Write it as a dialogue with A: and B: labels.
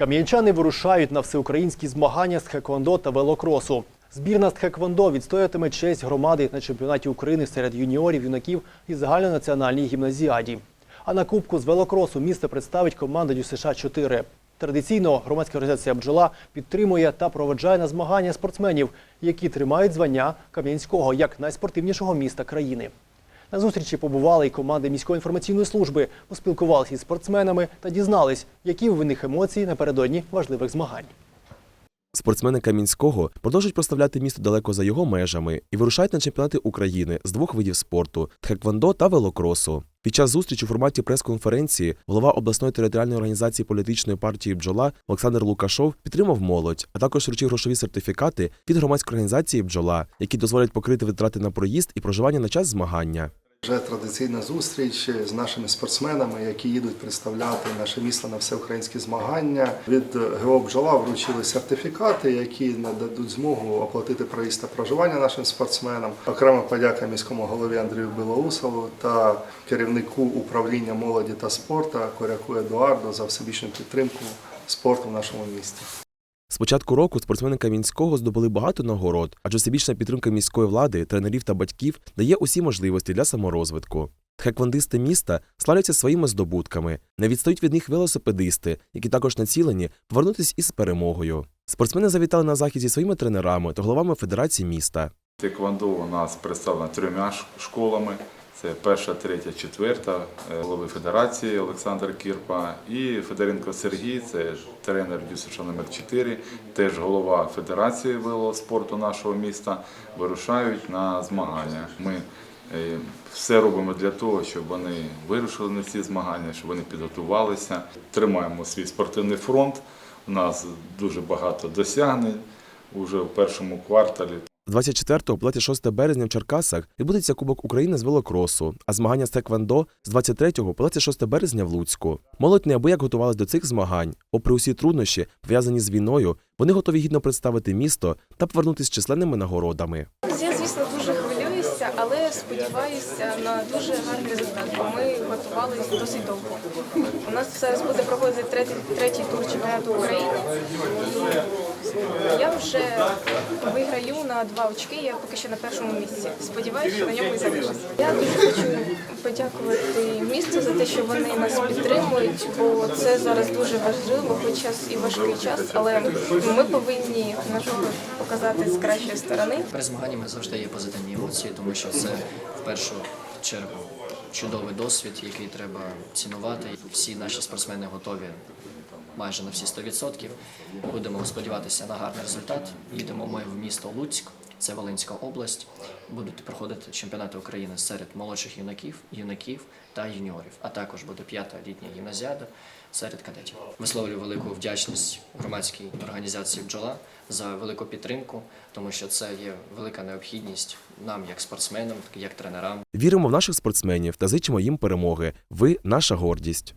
A: Кам'янчани вирушають на всеукраїнські змагання з хеквондо та велокросу. Збірна з хеквондо відстоятиме честь громади на чемпіонаті України серед юніорів, юнаків і загальнонаціональній гімназіаді. А на кубку з велокросу місто представить команда ДЮСШ 4 Традиційно громадська організація «Бджола» підтримує та проведжає на змагання спортсменів, які тримають звання Кам'янського як найспортивнішого міста країни. На зустрічі побували і команди міської інформаційної служби, поспілкувалися із спортсменами та дізнались, які в них емоції напередодні важливих змагань.
B: Спортсмени Камінського продовжують проставляти місто далеко за його межами і вирушають на чемпіонати України з двох видів спорту тхеквондо та велокросу. Під час зустрічі у форматі прес-конференції голова обласної територіальної організації політичної партії Бджола Олександр Лукашов підтримав молодь, а також вручив грошові сертифікати від громадської організації Бджола, які дозволять покрити витрати на проїзд і проживання на час змагання.
C: Вже традиційна зустріч з нашими спортсменами, які їдуть представляти наше місто на всеукраїнські змагання. Від ГО «Бджола» вручили сертифікати, які нададуть змогу оплатити проїзд та проживання нашим спортсменам. Окрема подяка міському голові Андрію Білоусову та керівнику управління молоді та спорту Коряку Едуарду за всебічну підтримку спорту в нашому місті.
B: З початку року спортсмени Камінського здобули багато нагород, адже всебічна підтримка міської влади, тренерів та батьків дає усі можливості для саморозвитку. Тхеквондисти міста славляться своїми здобутками. Не відстають від них велосипедисти, які також націлені повернутися із перемогою. Спортсмени завітали на захід зі своїми тренерами та головами федерації міста.
D: Теквондо у нас представлено трьома школами. Це перша, третя, четверта, е, голови федерації Олександр Кірпа і Федоренко Сергій, це тренер ДЮСШ номер 4 теж голова Федерації велоспорту нашого міста, вирушають на змагання. Ми е, все робимо для того, щоб вони вирушили на ці змагання, щоб вони підготувалися. Тримаємо свій спортивний фронт. У нас дуже багато досягнень уже в першому кварталі.
B: З 24 по 26 березня в Черкасах відбудеться Кубок України з велокросу, а змагання з Теквендо з 23 по 26 березня в Луцьку. Молодь неабияк готувалась до цих змагань. Попри усі труднощі, пов'язані з війною, вони готові гідно представити місто та повернутися з численними нагородами.
E: Я, звісно, дуже хвилююся, але сподіваюся на дуже гарний результат, бо ми готувалися досить довго. У нас зараз буде проходити третій, третій тур чемпіонату України. Я вже виграю на два очки, я поки що на першому місці. Сподіваюся, на ньому і залишусь. Я дуже хочу подякувати місту за те, що вони нас підтримують, бо це зараз дуже важливо, хоч і важкий час, але ми повинні нашого показати з кращої сторони.
F: Перед змаганнями завжди є позитивні емоції, тому що це в першу чергу чудовий досвід, який треба цінувати. Всі наші спортсмени готові майже на всі 100%. Будемо сподіватися на гарний результат. Їдемо ми в місто Луцьк, це Волинська область. Будуть проходити чемпіонати України серед молодших юнаків, юнаків та юніорів. А також буде п'ята літня гімназіада серед кадетів. Висловлюю велику вдячність громадській організації бджола за велику підтримку, тому що це є велика необхідність нам, як спортсменам, як тренерам.
B: Віримо в наших спортсменів та зичимо їм перемоги. Ви наша гордість.